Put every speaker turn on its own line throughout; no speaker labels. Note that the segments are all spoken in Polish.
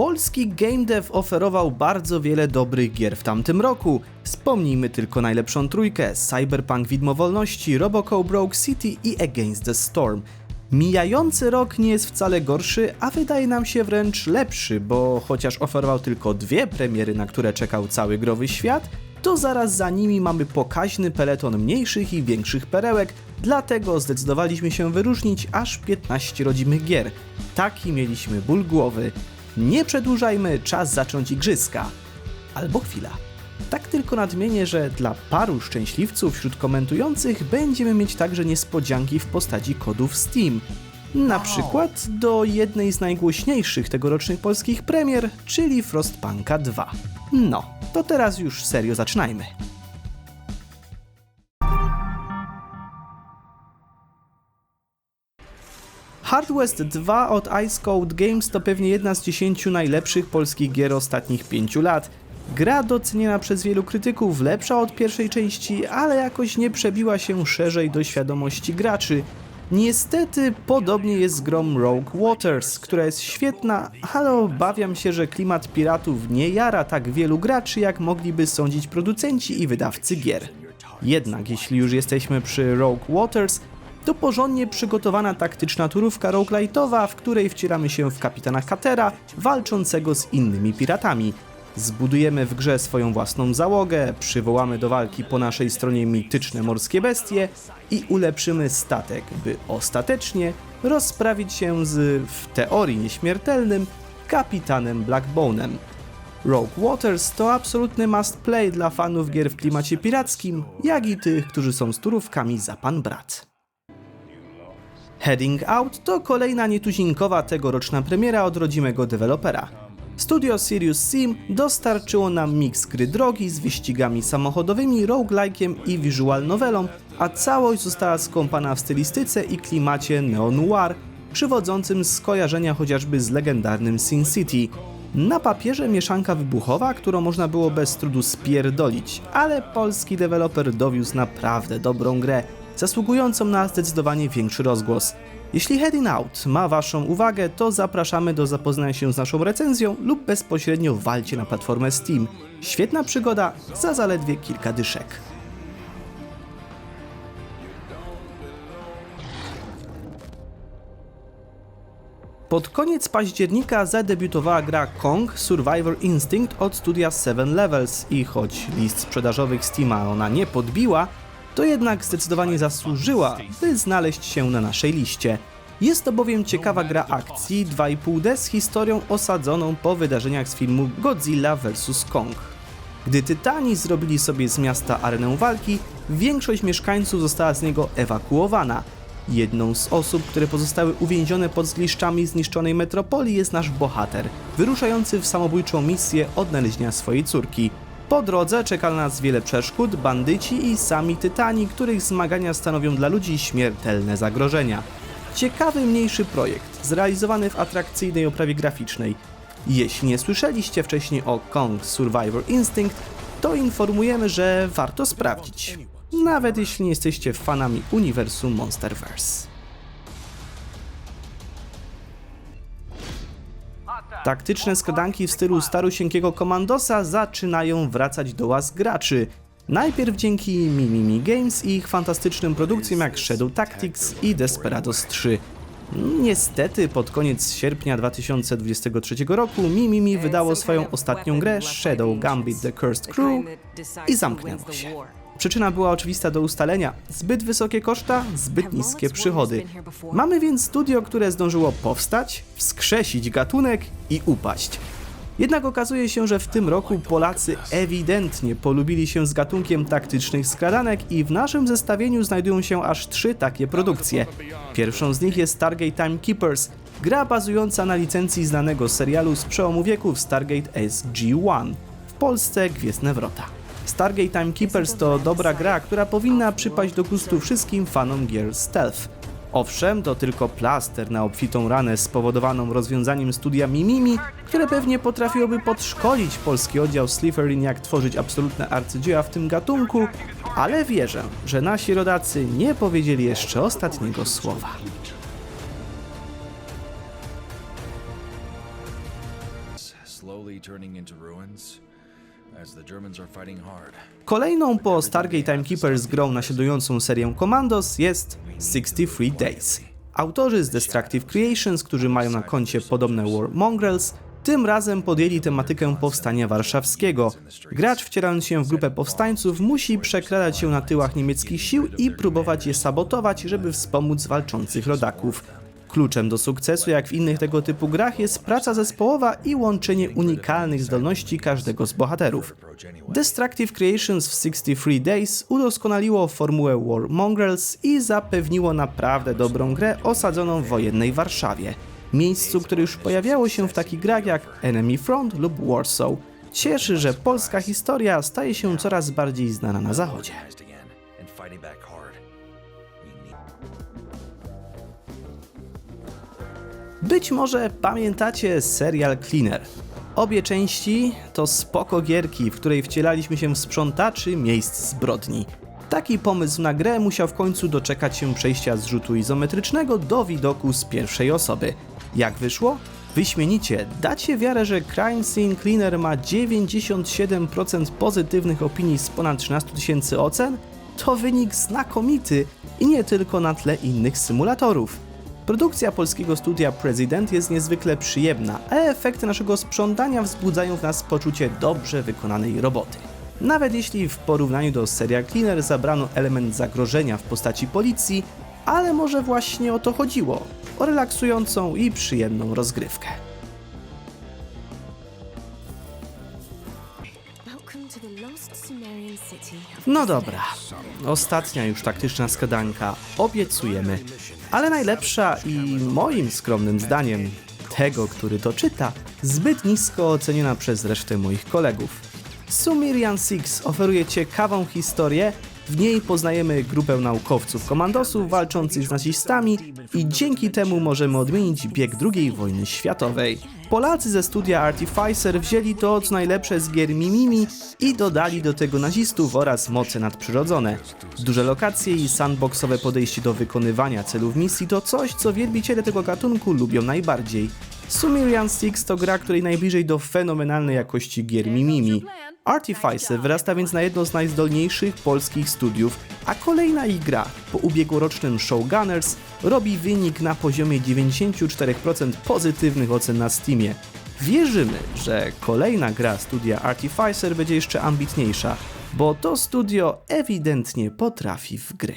Polski game dev oferował bardzo wiele dobrych gier w tamtym roku. Wspomnijmy tylko najlepszą trójkę: Cyberpunk Widmo Wolności, Robocop Broke City i Against the Storm. Mijający rok nie jest wcale gorszy, a wydaje nam się wręcz lepszy, bo chociaż oferował tylko dwie premiery, na które czekał cały growy świat, to zaraz za nimi mamy pokaźny peleton mniejszych i większych perełek, dlatego zdecydowaliśmy się wyróżnić aż 15 rodzimych gier. Taki mieliśmy ból głowy. Nie przedłużajmy, czas zacząć igrzyska. Albo chwila. Tak tylko nadmienię, że dla paru szczęśliwców wśród komentujących będziemy mieć także niespodzianki w postaci kodów Steam. Na przykład do jednej z najgłośniejszych tegorocznych polskich premier, czyli Frostpunka 2. No, to teraz już serio zaczynajmy. Hard West 2 od Ice Cold Games to pewnie jedna z 10 najlepszych polskich gier ostatnich 5 lat. Gra doceniana przez wielu krytyków, lepsza od pierwszej części, ale jakoś nie przebiła się szerzej do świadomości graczy. Niestety podobnie jest z grą Rogue Waters, która jest świetna, ale obawiam się, że klimat piratów nie jara tak wielu graczy, jak mogliby sądzić producenci i wydawcy gier. Jednak jeśli już jesteśmy przy Rogue Waters, to porządnie przygotowana taktyczna turówka roguelite'owa, w której wcieramy się w kapitana Katera, walczącego z innymi piratami. Zbudujemy w grze swoją własną załogę, przywołamy do walki po naszej stronie mityczne morskie bestie i ulepszymy statek, by ostatecznie rozprawić się z, w teorii nieśmiertelnym, kapitanem Blackbone'em. Rogue Waters to absolutny must play dla fanów gier w klimacie pirackim, jak i tych, którzy są z turówkami za pan brat. Heading Out to kolejna nietuzinkowa tegoroczna premiera od rodzimego dewelopera. Studio Sirius Sim dostarczyło nam miks gry drogi z wyścigami samochodowymi, roguelike'iem i visual novelą, a całość została skąpana w stylistyce i klimacie neo-noir, przywodzącym skojarzenia chociażby z legendarnym Sin City. Na papierze mieszanka wybuchowa, którą można było bez trudu spierdolić, ale polski deweloper dowiózł naprawdę dobrą grę, zasługującą na zdecydowanie większy rozgłos. Jeśli Heading Out ma Waszą uwagę, to zapraszamy do zapoznania się z naszą recenzją lub bezpośrednio walcie na platformę Steam. Świetna przygoda za zaledwie kilka dyszek. Pod koniec października zadebiutowała gra Kong Survivor Instinct od studia Seven Levels i choć list sprzedażowych Steama ona nie podbiła, to jednak zdecydowanie zasłużyła, by znaleźć się na naszej liście. Jest to bowiem ciekawa gra akcji 2,5D z historią osadzoną po wydarzeniach z filmu Godzilla vs. Kong. Gdy Tytani zrobili sobie z miasta arenę walki, większość mieszkańców została z niego ewakuowana. Jedną z osób, które pozostały uwięzione pod zgliszczami zniszczonej metropolii jest nasz bohater, wyruszający w samobójczą misję odnalezienia swojej córki. Po drodze czeka na nas wiele przeszkód, bandyci i sami tytani, których zmagania stanowią dla ludzi śmiertelne zagrożenia. Ciekawy mniejszy projekt, zrealizowany w atrakcyjnej oprawie graficznej. Jeśli nie słyszeliście wcześniej o Kong Survivor Instinct, to informujemy, że warto sprawdzić. Nawet jeśli nie jesteście fanami uniwersum Monsterverse. Taktyczne skradanki w stylu starusieńkiego komandosa zaczynają wracać do łaz graczy. Najpierw dzięki Mimimi Games i ich fantastycznym produkcjom jak Shadow Tactics i Desperados 3. Niestety pod koniec sierpnia 2023 roku Mimimi wydało swoją ostatnią grę Shadow Gambit The Cursed Crew i zamknęło się. Przyczyna była oczywista do ustalenia. Zbyt wysokie koszta, zbyt niskie przychody. Mamy więc studio, które zdążyło powstać, wskrzesić gatunek i upaść. Jednak okazuje się, że w tym roku Polacy ewidentnie polubili się z gatunkiem taktycznych skradanek i w naszym zestawieniu znajdują się aż trzy takie produkcje. Pierwszą z nich jest Stargate Timekeepers, gra bazująca na licencji znanego serialu z przełomu wieków Stargate SG-1, w Polsce Gwiezdne Wrota. Stargate Timekeepers to dobra gra, która powinna przypaść do gustu wszystkim fanom gier stealth. Owszem, to tylko plaster na obfitą ranę spowodowaną rozwiązaniem studia Mimimi, które pewnie potrafiłoby podszkolić polski oddział Slytherin jak tworzyć absolutne arcydzieła w tym gatunku, ale wierzę, że nasi rodacy nie powiedzieli jeszcze ostatniego słowa.
slowly turning into ruins
Kolejną po Stargate Timekeepers grą naśladującą serię Commandos jest 63 Days. Autorzy z Destructive Creations, którzy mają na koncie podobne War Mongrels, tym razem podjęli tematykę powstania warszawskiego. Gracz wcierając się w grupę powstańców musi przekradać się na tyłach niemieckich sił i próbować je sabotować, żeby wspomóc walczących rodaków. Kluczem do sukcesu, jak w innych tego typu grach, jest praca zespołowa i łączenie unikalnych zdolności każdego z bohaterów. Destructive Creations w 63 Days udoskonaliło formułę War Mongrels i zapewniło naprawdę dobrą grę osadzoną w wojennej Warszawie. Miejscu, które już pojawiało się w takich grach jak Enemy Front lub Warsaw. Cieszy, że polska historia staje się coraz bardziej znana na zachodzie. Być może pamiętacie serial Cleaner. Obie części to spoko gierki, w której wcielaliśmy się w sprzątaczy miejsc zbrodni. Taki pomysł na grę musiał w końcu doczekać się przejścia z rzutu izometrycznego do widoku z pierwszej osoby. Jak wyszło? Wyśmienicie, dacie wiarę, że Crime Scene Cleaner ma 97% pozytywnych opinii z ponad 13 tysięcy ocen? To wynik znakomity i nie tylko na tle innych symulatorów. Produkcja polskiego studia President jest niezwykle przyjemna, a efekty naszego sprzątania wzbudzają w nas poczucie dobrze wykonanej roboty. Nawet jeśli w porównaniu do serial Cleaner zabrano element zagrożenia w postaci policji, ale może właśnie o to chodziło o relaksującą i przyjemną rozgrywkę. No dobra, ostatnia już taktyczna skadanka, obiecujemy, ale najlepsza i moim skromnym zdaniem, tego, który to czyta, zbyt nisko oceniona przez resztę moich kolegów. Sumerian Six oferuje ciekawą historię, w niej poznajemy grupę naukowców komandosów walczących z nazistami i dzięki temu możemy odmienić bieg II wojny światowej. Polacy ze studia Artificer wzięli to co najlepsze z gier Mimimi i dodali do tego nazistów oraz moce nadprzyrodzone. Duże lokacje i sandboxowe podejście do wykonywania celów misji to coś, co wielbiciele tego gatunku lubią najbardziej. Sumerian Six to gra, której najbliżej do fenomenalnej jakości gier Mimimi. Artificer wyrasta więc na jedno z najzdolniejszych polskich studiów, a kolejna ich gra, po ubiegłorocznym Showgunners, robi wynik na poziomie 94% pozytywnych ocen na Steamie. Wierzymy, że kolejna gra studia Artificer będzie jeszcze ambitniejsza, bo to studio ewidentnie potrafi w gry.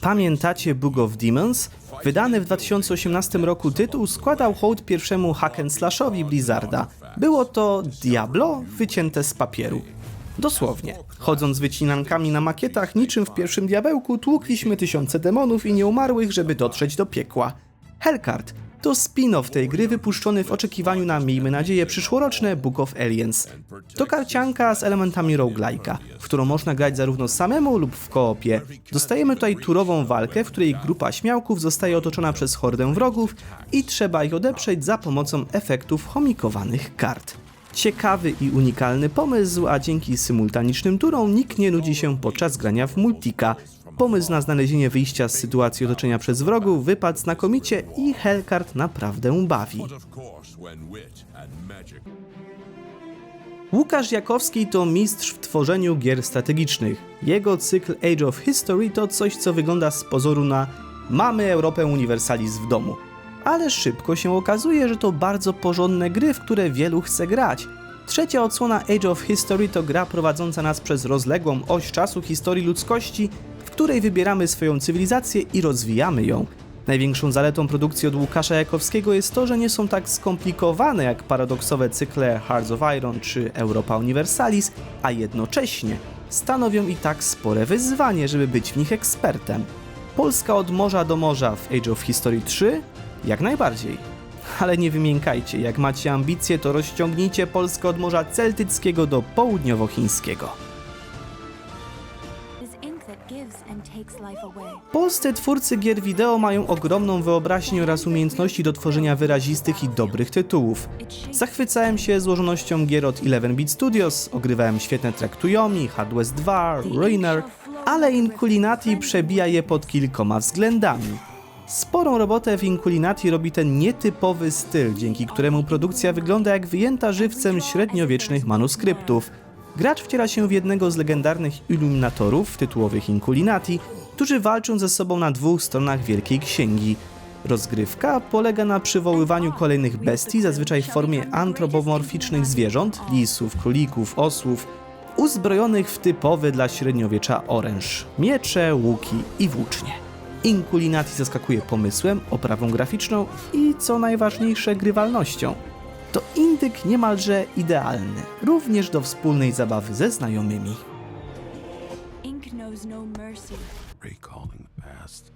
Pamiętacie Book of Demons? Wydany w 2018 roku tytuł składał hołd pierwszemu hack and slashowi Blizzarda. Było to Diablo wycięte z papieru. Dosłownie. Chodząc wycinankami na makietach, niczym w pierwszym diabełku, tłukliśmy tysiące demonów i nieumarłych, żeby dotrzeć do piekła. Hellcard to spin-off tej gry wypuszczony w oczekiwaniu na, miejmy nadzieję, przyszłoroczne Book of Aliens. To karcianka z elementami roguelike'a, w którą można grać zarówno samemu lub w koopie. Dostajemy tutaj turową walkę, w której grupa śmiałków zostaje otoczona przez hordę wrogów i trzeba ich odeprzeć za pomocą efektów chomikowanych kart. Ciekawy i unikalny pomysł, a dzięki symultanicznym turom nikt nie nudzi się podczas grania w multika. Pomysł na znalezienie wyjścia z sytuacji otoczenia przez wrogów wypadł znakomicie i Hellcard naprawdę bawi. Łukasz Jakowski to mistrz w tworzeniu gier strategicznych. Jego cykl Age of History to coś, co wygląda z pozoru na mamy Europę Universalis w domu. Ale szybko się okazuje, że to bardzo porządne gry, w które wielu chce grać. Trzecia odsłona Age of History to gra prowadząca nas przez rozległą oś czasu historii ludzkości, której wybieramy swoją cywilizację i rozwijamy ją. Największą zaletą produkcji od Łukasza Jakowskiego jest to, że nie są tak skomplikowane jak paradoksowe cykle Hearts of Iron czy Europa Universalis, a jednocześnie stanowią i tak spore wyzwanie, żeby być w nich ekspertem. Polska od morza do morza w Age of History 3? Jak najbardziej. Ale nie wymiękajcie, jak macie ambicje, to rozciągnijcie Polskę od morza celtyckiego do południowochińskiego. Polscy twórcy gier wideo mają ogromną wyobraźnię oraz umiejętności do tworzenia wyrazistych i dobrych tytułów. Zachwycałem się złożonością gier od 11-bit Studios, ogrywałem świetne Traktuyomi, Hard West 2, Ruiner, ale Inculinati przebija je pod kilkoma względami. Sporą robotę w Inculinati robi ten nietypowy styl, dzięki któremu produkcja wygląda jak wyjęta żywcem średniowiecznych manuskryptów. Gracz wciela się w jednego z legendarnych iluminatorów tytułowych Inculinati, którzy walczą ze sobą na dwóch stronach Wielkiej Księgi. Rozgrywka polega na przywoływaniu kolejnych bestii, zazwyczaj w formie antropomorficznych zwierząt, lisów, królików, osłów, uzbrojonych w typowy dla średniowiecza oręż, miecze, łuki i włócznie. Inculinati zaskakuje pomysłem, oprawą graficzną i, co najważniejsze, grywalnością. To indyk niemalże idealny, również do wspólnej zabawy ze znajomymi.
Ink knows no mercy.
Recalling past.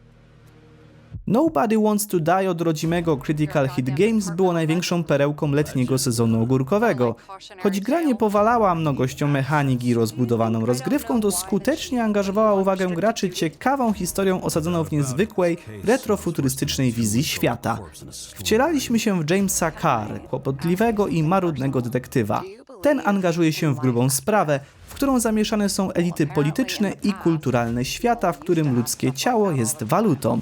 Nobody Wants to Die od rodzimego Critical Hit Games było największą perełką letniego sezonu ogórkowego. Choć gra nie powalała mnogością mechanik i rozbudowaną rozgrywką, to skutecznie angażowała uwagę graczy ciekawą historią osadzoną w niezwykłej, retrofuturystycznej wizji świata. Wcielaliśmy się w Jamesa Carr, kłopotliwego i marudnego detektywa. Ten angażuje się w grubą sprawę, w którą zamieszane są elity polityczne i kulturalne świata, w którym ludzkie ciało jest walutą.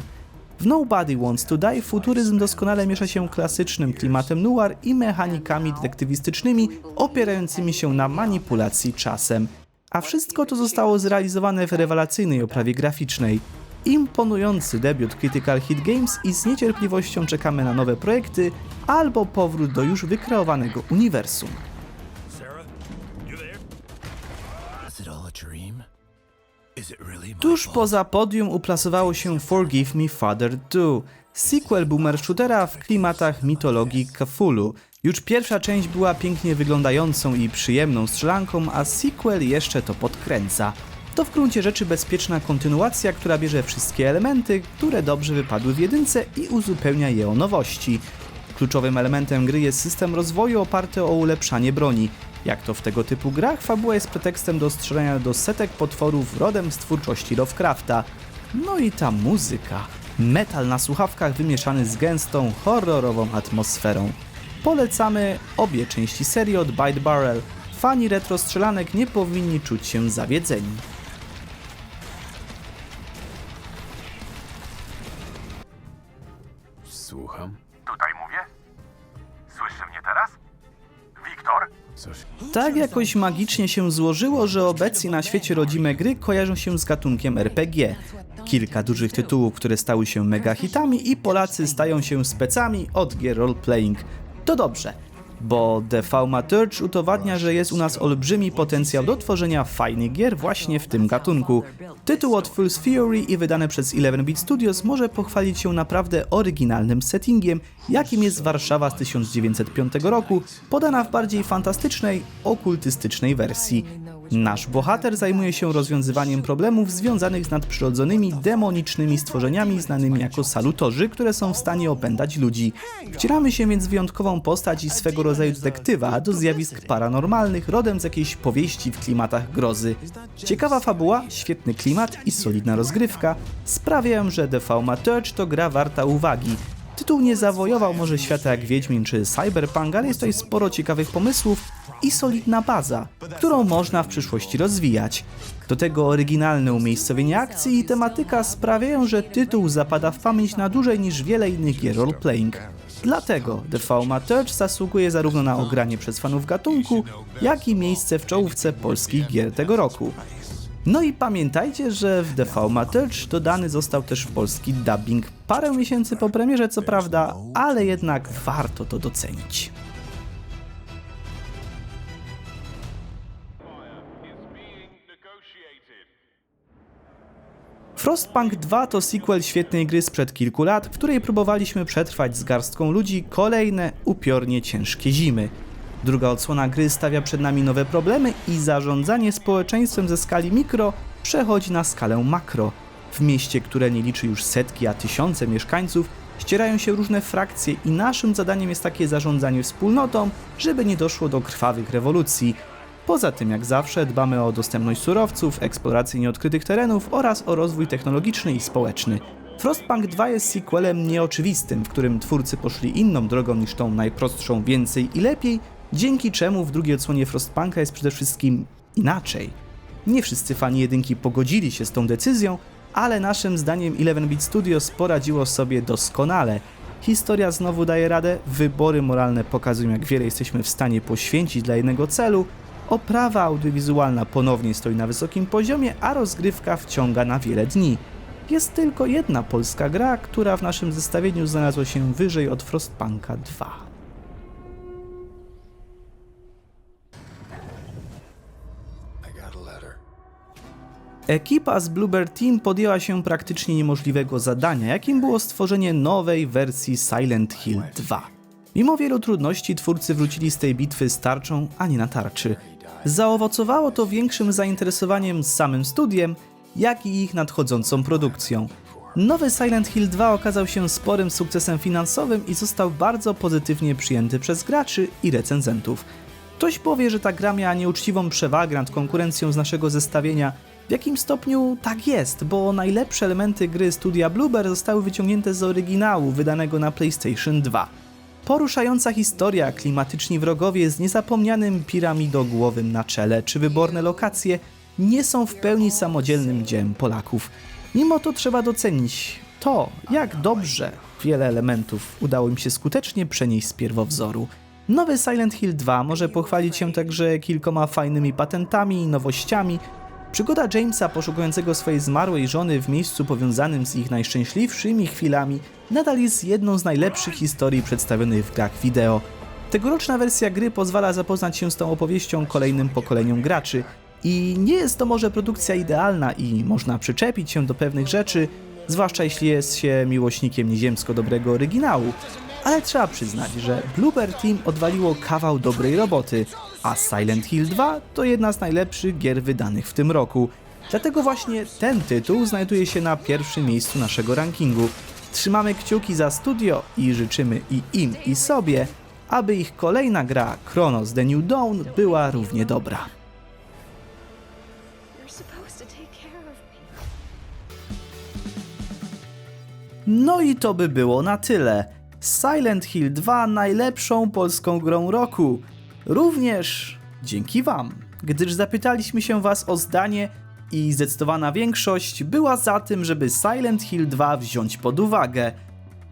W Nobody Wants to Die futuryzm doskonale miesza się klasycznym klimatem noir i mechanikami detektywistycznymi opierającymi się na manipulacji czasem. A wszystko to zostało zrealizowane w rewelacyjnej oprawie graficznej. Imponujący debiut Critical Hit Games i z niecierpliwością czekamy na nowe projekty albo powrót do już wykreowanego uniwersum. Tuż poza podium uplasowało się Forgive Me Father 2, sequel boomer shootera w klimatach mitologii Cthulhu. Już pierwsza część była pięknie wyglądającą i przyjemną strzelanką, a sequel jeszcze to podkręca. To w gruncie rzeczy bezpieczna kontynuacja, która bierze wszystkie elementy, które dobrze wypadły w jedynce i uzupełnia je o nowości. Kluczowym elementem gry jest system rozwoju oparty o ulepszanie broni. Jak to w tego typu grach, fabuła jest pretekstem do strzelania do setek potworów rodem z twórczości Lovecrafta. No i ta muzyka. Metal na słuchawkach wymieszany z gęstą, horrorową atmosferą. Polecamy obie części serii od Bite Barrel. Fani retro strzelanek nie powinni czuć się zawiedzeni.
Słucham?
Tak jakoś magicznie się złożyło, że obecnie na świecie rodzime gry kojarzą się z gatunkiem RPG. Kilka dużych tytułów, które stały się mega hitami i Polacy stają się specami od gier roleplaying. To dobrze, bo The Thaumaturge udowadnia, że jest u nas olbrzymi potencjał do tworzenia fajnych gier właśnie w tym gatunku. Tytuł od Fool's Theory i wydany przez 11-bit Studios może pochwalić się naprawdę oryginalnym settingiem, jakim jest Warszawa z 1905 roku, podana w bardziej fantastycznej, okultystycznej wersji. Nasz bohater zajmuje się rozwiązywaniem problemów związanych z nadprzyrodzonymi, demonicznymi stworzeniami znanymi jako salutorzy, które są w stanie opętać ludzi. Wcieramy się więc w wyjątkową postać i swego rodzaju detektywa do zjawisk paranormalnych rodem z jakiejś powieści w klimatach grozy. Ciekawa fabuła, świetny klimat i solidna rozgrywka sprawiają, że The Thaumaturge to gra warta uwagi. Tytuł nie zawojował może świata jak Wiedźmin czy Cyberpunk, ale jest tutaj sporo ciekawych pomysłów i solidna baza, którą można w przyszłości rozwijać. Do tego oryginalne umiejscowienie akcji i tematyka sprawiają, że tytuł zapada w pamięć na dłużej niż wiele innych gier roleplaying. Dlatego The Thaumaturge zasługuje zarówno na ogranie przez fanów gatunku, jak i miejsce w czołówce polskich gier tego roku. No i pamiętajcie, że w The Thaumaturge dodany został też polski dubbing parę miesięcy po premierze, co prawda, ale jednak warto to docenić. Frostpunk 2 to sequel świetnej gry sprzed kilku lat, w której próbowaliśmy przetrwać z garstką ludzi kolejne, upiornie ciężkie zimy. Druga odsłona gry stawia przed nami nowe problemy i zarządzanie społeczeństwem ze skali mikro przechodzi na skalę makro. W mieście, które nie liczy już setki, a tysiące mieszkańców, ścierają się różne frakcje i naszym zadaniem jest takie zarządzanie wspólnotą, żeby nie doszło do krwawych rewolucji. Poza tym, jak zawsze, dbamy o dostępność surowców, eksplorację nieodkrytych terenów oraz o rozwój technologiczny i społeczny. Frostpunk 2 jest sequelem nieoczywistym, w którym twórcy poszli inną drogą niż tą najprostszą więcej i lepiej, dzięki czemu w drugiej odsłonie Frostpunka jest przede wszystkim inaczej. Nie wszyscy fani jedynki pogodzili się z tą decyzją, ale naszym zdaniem 11-bit Studios poradziło sobie doskonale. Historia znowu daje radę, wybory moralne pokazują jak wiele jesteśmy w stanie poświęcić dla jednego celu, oprawa audiowizualna ponownie stoi na wysokim poziomie, a rozgrywka wciąga na wiele dni. Jest tylko jedna polska gra, która w naszym zestawieniu znalazła się wyżej od Frostpunka 2.
I got a letter.
Ekipa z Bluebird Team podjęła się praktycznie niemożliwego zadania, jakim było stworzenie nowej wersji Silent Hill 2. Mimo wielu trudności twórcy wrócili z tej bitwy z tarczą, a nie na tarczy. Zaowocowało to większym zainteresowaniem samym studiem, jak i ich nadchodzącą produkcją. Nowy Silent Hill 2 okazał się sporym sukcesem finansowym i został bardzo pozytywnie przyjęty przez graczy i recenzentów. Ktoś powie, że ta gra miała nieuczciwą przewagę nad konkurencją z naszego zestawienia. W jakim stopniu tak jest, bo najlepsze elementy gry studia Bloober zostały wyciągnięte z oryginału wydanego na PlayStation 2. Poruszająca historia, klimatyczni wrogowie z niezapomnianym piramidogłowym na czele, czy wyborne lokacje nie są w pełni samodzielnym dziełem Polaków. Mimo to trzeba docenić to, jak dobrze wiele elementów udało im się skutecznie przenieść z pierwowzoru. Nowy Silent Hill 2 może pochwalić się także kilkoma fajnymi patentami i nowościami. Przygoda Jamesa poszukującego swojej zmarłej żony w miejscu powiązanym z ich najszczęśliwszymi chwilami nadal jest jedną z najlepszych historii przedstawionych w grach wideo. Tegoroczna wersja gry pozwala zapoznać się z tą opowieścią kolejnym pokoleniom graczy i nie jest to może produkcja idealna i można przyczepić się do pewnych rzeczy, zwłaszcza jeśli jest się miłośnikiem nieziemsko dobrego oryginału, ale trzeba przyznać, że Bluebird Team odwaliło kawał dobrej roboty, a Silent Hill 2 to jedna z najlepszych gier wydanych w tym roku. Dlatego właśnie ten tytuł znajduje się na pierwszym miejscu naszego rankingu. Trzymamy kciuki za studio i życzymy i im i sobie, aby ich kolejna gra Chronos The New Dawn była równie dobra. No i to by było na tyle. Silent Hill 2 najlepszą polską grą roku. Również dzięki Wam, gdyż zapytaliśmy się Was o zdanie i zdecydowana większość była za tym, żeby Silent Hill 2 wziąć pod uwagę.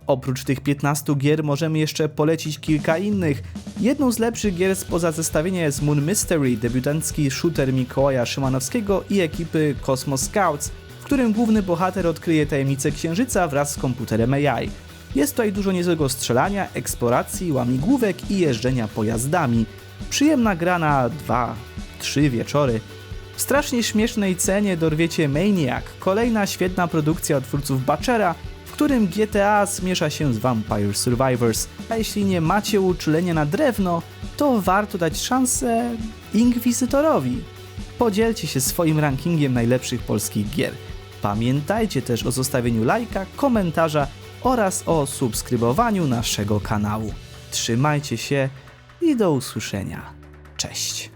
Oprócz tych 15 gier możemy jeszcze polecić kilka innych. Jedną z lepszych gier spoza zestawienia jest Moon Mystery, debiutancki shooter Mikołaja Szymanowskiego i ekipy Cosmos Scouts, w którym główny bohater odkryje tajemnicę Księżyca wraz z komputerem AI. Jest tutaj dużo niezłego strzelania, eksploracji, łamigłówek i jeżdżenia pojazdami. Przyjemna gra na 2-3 wieczory. W strasznie śmiesznej cenie dorwiecie Maniac, kolejna świetna produkcja od twórców Butchera, w którym GTA zmiesza się z Vampire Survivors. A jeśli nie macie uczulenia na drewno, to warto dać szansę Inkwizytorowi. Podzielcie się swoim rankingiem najlepszych polskich gier. Pamiętajcie też o zostawieniu lajka, komentarza oraz o subskrybowaniu naszego kanału. Trzymajcie się i do usłyszenia. Cześć.